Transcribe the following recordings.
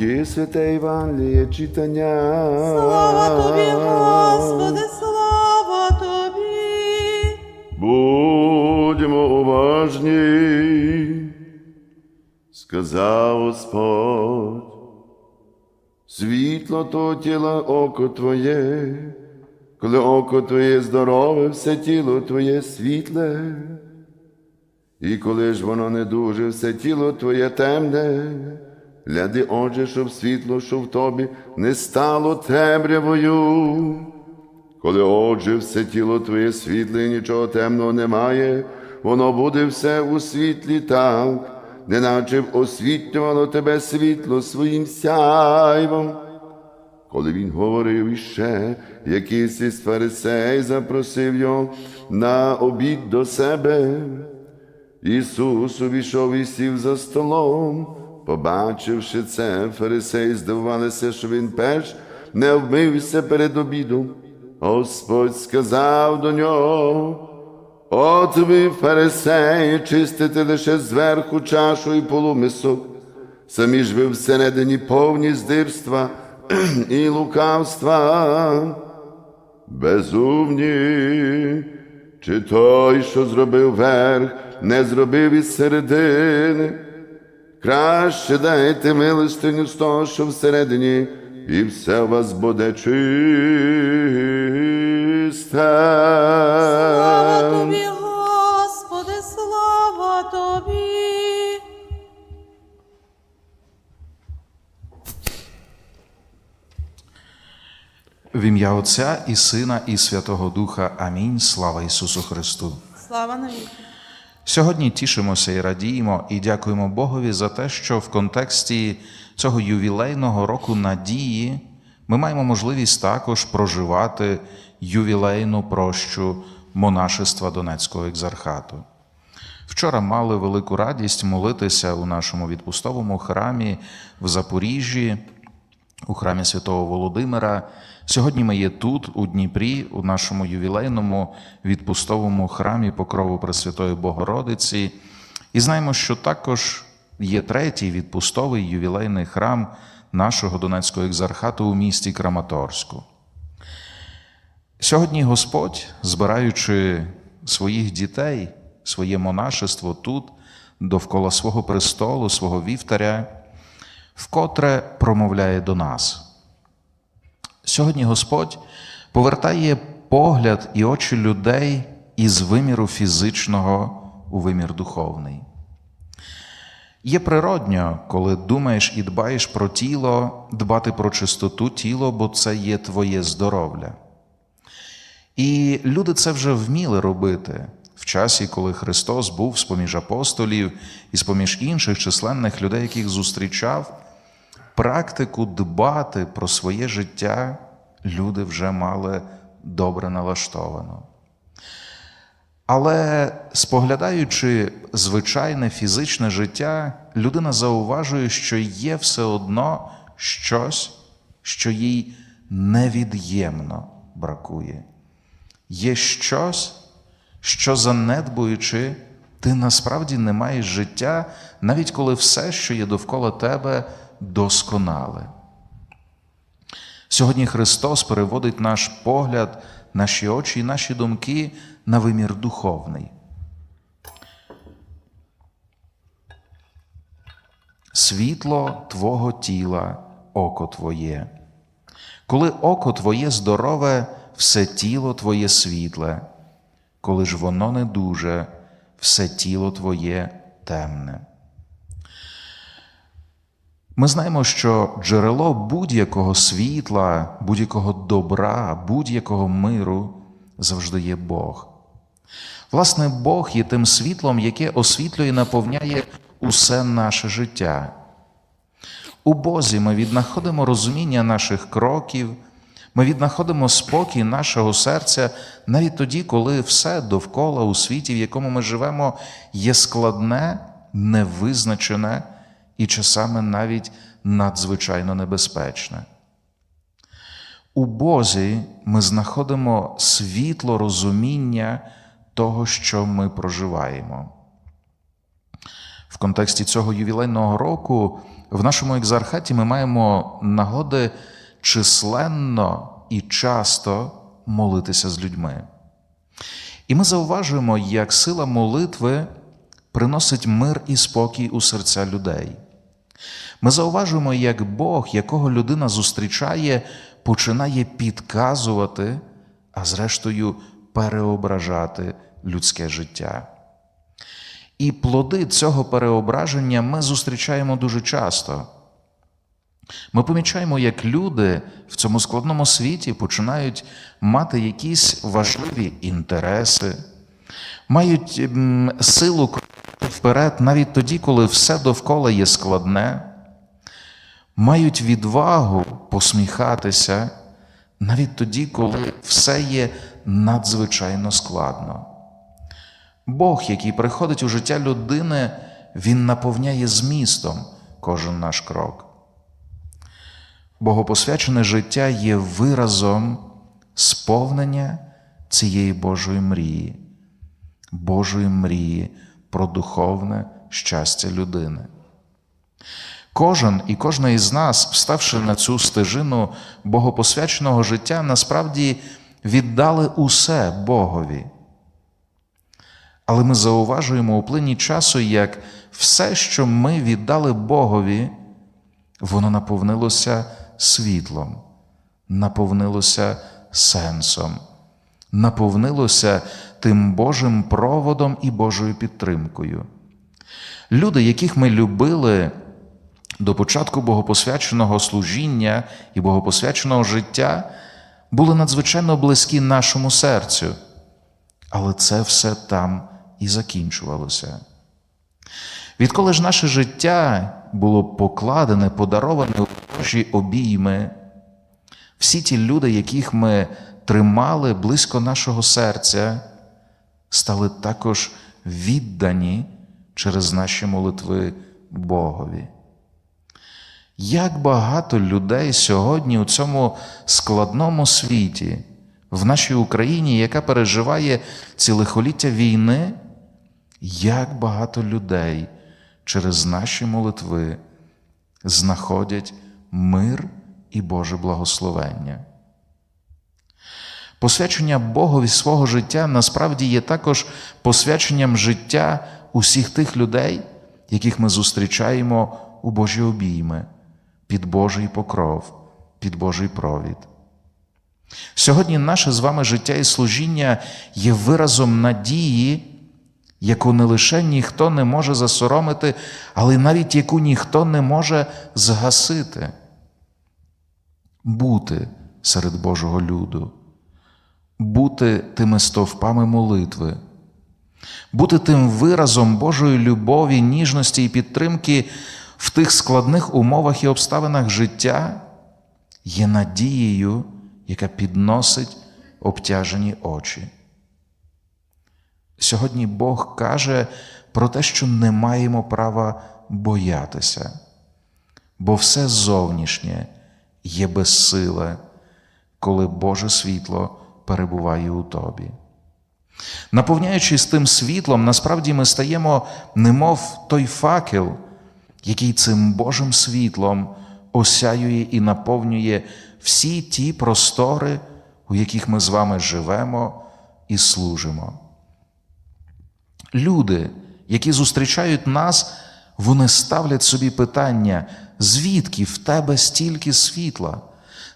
Поки святе Євангеліє читання. Слава тобі, Господи, слава тобі. Будьмо уважні, сказав Господь. Світло то тіла око Твоє, коли око Твоє здорове, все тіло Твоє світле. І коли ж воно не дуже, все тіло Твоє темне, гляди, отже, щоб світло, що в тобі, не стало темрявою. Коли отже все тіло твоє світле, і нічого темного немає, воно буде все у світлі так, неначе б освітлювало тебе світло своїм сяйвом. Коли він говорив іще, якийсь із фарисей запросив його на обід до себе. Ісус увійшов і сів за столом. Побачивши це, фарисеї здивувалися, що він перш не вмився перед обідом. Господь сказав до нього, от ви, фарисеї, чистите лише зверху чашу і полумисок, самі ж ви всередині повні здирства і лукавства. Безумні, чи той, що зробив верх, не зробив із середини. Краще дайте милостиню з того, що всередині, і все у вас буде чисте. Слава тобі, Господи, слава тобі. В ім'я Отця і Сина, і Святого Духа. Амінь. Слава Ісусу Христу. Слава навіки. Сьогодні тішимося і радіємо, і дякуємо Богові за те, що в контексті цього ювілейного року надії ми маємо можливість також проживати ювілейну прощу монашества Донецького екзархату. Вчора мали велику радість молитися у нашому відпустовому храмі в Запоріжжі, у храмі Святого Володимира. Сьогодні ми є тут, у Дніпрі, у нашому ювілейному відпустовому храмі Покрову Пресвятої Богородиці. І знаємо, що також є третій відпустовий ювілейний храм нашого Донецького екзархату у місті Краматорську. Сьогодні Господь, збираючи своїх дітей, своє монашество тут, довкола свого престолу, свого вівтаря, вкотре промовляє до нас. Сьогодні Господь повертає погляд і очі людей із виміру фізичного у вимір духовний. Є природньо, коли думаєш і дбаєш про тіло, дбати про чистоту тіла, бо це є твоє здоров'я. І люди це вже вміли робити в часі, коли Христос був з-поміж апостолів і з-поміж інших численних людей, яких зустрічав, практику дбати про своє життя люди вже мали добре налаштовано. Але споглядаючи звичайне фізичне життя, людина зауважує, що є все одно щось, що їй невід'ємно бракує. Є щось, що занедбуючи, ти насправді не маєш життя, навіть коли все, що є довкола тебе, досконале. Сьогодні Христос переводить наш погляд, наші очі і наші думки на вимір духовний. Світло Твого тіла, око Твоє. Коли око Твоє здорове, все тіло Твоє світле, коли ж воно не дуже, все тіло Твоє темне. Ми знаємо, що джерело будь-якого світла, будь-якого добра, будь-якого миру завжди є Бог. Власне, Бог є тим світлом, яке освітлює і наповняє усе наше життя. У Бозі ми віднаходимо розуміння наших кроків, ми віднаходимо спокій нашого серця навіть тоді, коли все довкола у світі, в якому ми живемо, є складне, невизначене і часами навіть надзвичайно небезпечне. У Бозі ми знаходимо світло розуміння того, що ми проживаємо. В контексті цього ювілейного року в нашому екзархаті ми маємо нагоди численно і часто молитися з людьми. І ми зауважуємо, як сила молитви приносить мир і спокій у серця людей. Ми зауважуємо, як Бог, якого людина зустрічає, починає підказувати, а зрештою переображати людське життя. І плоди цього переображення ми зустрічаємо дуже часто. Ми помічаємо, як люди в цьому складному світі починають мати якісь важливі інтереси, мають силу вперед навіть тоді, коли все довкола є складне, мають відвагу посміхатися навіть тоді, коли все є надзвичайно складно. Бог, який приходить у життя людини, Він наповняє змістом кожен наш крок. Богопосвячене життя є виразом сповнення цієї Божої мрії, Божої мрії про духовне щастя людини. Кожен і кожна із нас, вставши на цю стежину богопосвяченого життя, насправді віддали усе Богові. Але ми зауважуємо у плині часу, як все, що ми віддали Богові, воно наповнилося світлом, наповнилося сенсом, наповнилося тим Божим проводом і Божою підтримкою. Люди, яких ми любили до початку богопосвяченого служіння і богопосвяченого життя, були надзвичайно близькі нашому серцю. Але це все там і закінчувалося. Відколи ж наше життя було покладене, подароване у Божі обійми, всі ті люди, яких ми тримали близько нашого серця, стали також віддані через наші молитви Богові. Як багато людей сьогодні у цьому складному світі, в нашій Україні, яка переживає ці лихоліття війни, як багато людей через наші молитви знаходять мир і Боже благословення. Посвячення Богові свого життя насправді є також посвяченням життя усіх тих людей, яких ми зустрічаємо у Божі обійми, під Божий покров, під Божий провід. Сьогодні наше з вами життя і служіння є виразом надії, яку не лише ніхто не може засоромити, але навіть яку ніхто не може згасити. Бути серед Божого люду, бути тими стовпами молитви, бути тим виразом Божої любові, ніжності і підтримки в тих складних умовах і обставинах життя є надією, яка підносить обтяжені очі. Сьогодні Бог каже про те, що не маємо права боятися, бо все зовнішнє є безсиле, коли Боже світло перебуває у тобі. Наповняючись тим світлом, насправді ми стаємо, немов той факел, який цим Божим світлом осяює і наповнює всі ті простори, у яких ми з вами живемо і служимо. Люди, які зустрічають нас, вони ставлять собі питання, звідки в тебе стільки світла,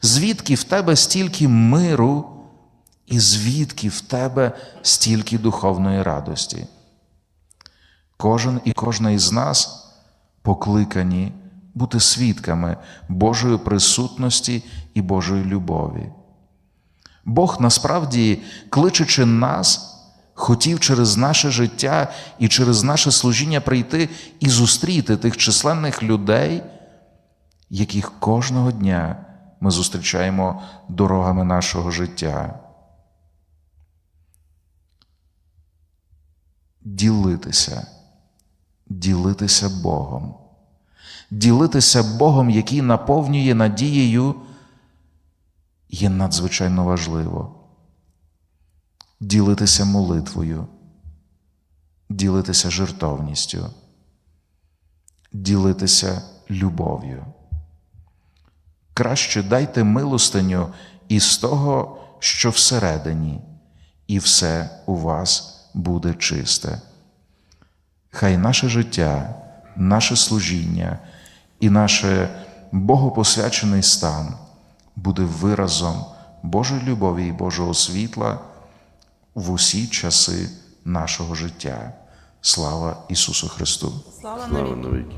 звідки в тебе стільки миру, і звідки в тебе стільки духовної радості. Кожен і кожна із нас покликані бути свідками Божої присутності і Божої любові. Бог насправді, кличучи нас, хотів через наше життя і через наше служіння прийти і зустріти тих численних людей, яких кожного дня ми зустрічаємо дорогами нашого життя. Ділитися, ділитися Богом, ділитися Богом, який наповнює надією, є надзвичайно важливо ділитися молитвою, ділитися жертовністю, ділитися любов'ю. Краще дайте милостиню із того, що всередині, і все у вас буде чисте. Хай наше життя, наше служіння і наше богопосвячений стан буде виразом Божої любові і Божого світла в усі часи нашого життя. Слава Ісусу Христу! Слава навіки.